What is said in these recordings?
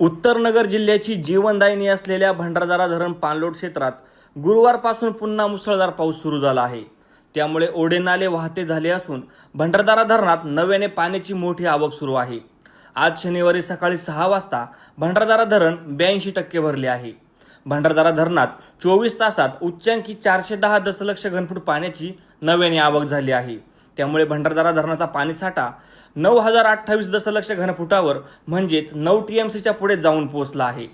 उत्तर नगर जिल्ह्याची जीवनदायिनी असलेल्या भंडारदारा धरण पाणलोट क्षेत्रात गुरुवारपासून पुन्हा मुसळधार पाऊस सुरू झाला आहे. त्यामुळे ओढे नाले वाहते झाले असून भंडारदारा धरणात नव्याने पाण्याची मोठी आवक सुरू आहे. आज शनिवारी सकाळी सहा वाजता भंडारदारा धरण ब्याऐंशी टक्के भरले आहे. भंडारदारा धरणात चोवीस तासात उच्चांकी चारशे दहा दशलक्ष घनफूट पाण्याची नव्याने आवक झाली आहे. त्यामुळे भंडारदारा धरणाचा पाणीसाठा नऊ हजार अठ्ठावीस दशलक्ष घनफुटावर म्हणजेच नऊ टी एम सीच्या पुढे जाऊन पोहोचला आहे.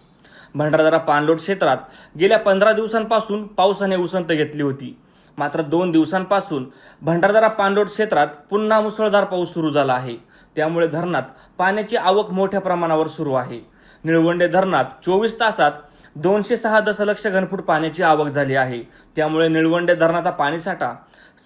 भंडारदारा पाणलोट क्षेत्रात गेल्या पंधरा दिवसांपासून पावसाने उसंत घेतली होती. मात्र दोन दिवसांपासून भंडारदारा पाणलोट क्षेत्रात पुन्हा मुसळधार पाऊस सुरू झाला आहे. त्यामुळे धरणात पाण्याची आवक मोठ्या प्रमाणावर सुरू आहे. निळवंडे धरणात चोवीस तासात दोनशे सहा दशलक्ष घनफूट पाण्याची आवक झाली आहे. त्यामुळे निळवंडे धरणाचा पाणीसाठा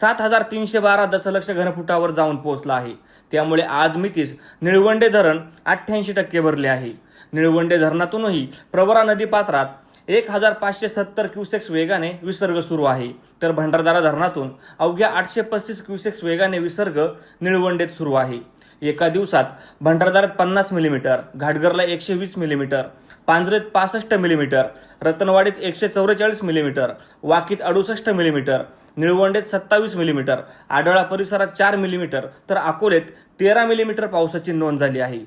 सात हजार तीनशे बारा दशलक्ष घनफुटावर जाऊन पोहोचला आहे. त्यामुळे आज मितीस निळवंडे धरण अठ्ठ्याऐंशी टक्के भरले आहे. निळवंडे धरणातूनही प्रवरा नदी पात्रात एक हजार पाचशे सत्तर क्युसेक्स वेगाने विसर्ग सुरू आहे. तर भंडारदारा धरणातून अवघ्या आठशे पस्तीस क्युसेक्स वेगाने विसर्ग निळवंडेत सुरू आहे. एका दिवसात भंडारदारात पन्नास मिलीमीटर घाटगरला एकशे वीस मिलीमीटर पांजरेत पासष्ट मिलीमीटर रतनवाडीत एकशे चौवेचाळीस मिलीमीटर वाकीत अडुसष्ट मिलीमीटर निळवंडेत सत्तावीस मिलीमीटर आढळा परिसरात चार मिलीमीटर तर अकोलेत तेरा मिलीमीटर पावसाची नोंद झाली आहे.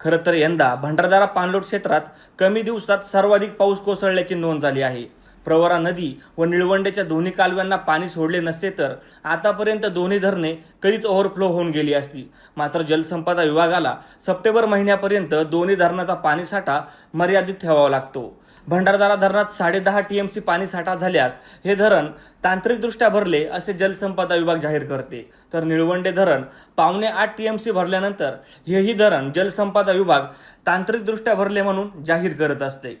खरं तर यंदा भंडारदारा पाणलोट क्षेत्रात कमी दिवसात सर्वाधिक पाऊस कोसळल्याची नोंद झाली आहे. प्रवरा नदी व निळवंडेच्या दोन्ही कालव्यांना पाणी सोडले नसते तर आतापर्यंत दोन्ही धरणे कधीच ओव्हरफ्लो होऊन गेली असती. मात्र जलसंपदा विभागाला सप्टेंबर महिन्यापर्यंत दोन्ही धरणाचा पाणीसाठा मर्यादित ठेवावा लागतो. भंडारदारा धरणात साडेदहा टी एम सी पाणीसाठा झाल्यास हे धरण तांत्रिकदृष्ट्या भरले असे जलसंपदा विभाग जाहीर करते. तर निळवंडे धरण पावणे आठ टी एम सी भरल्यानंतर हेही धरण जलसंपदा विभाग तांत्रिकदृष्ट्या भरले म्हणून जाहीर करत असते.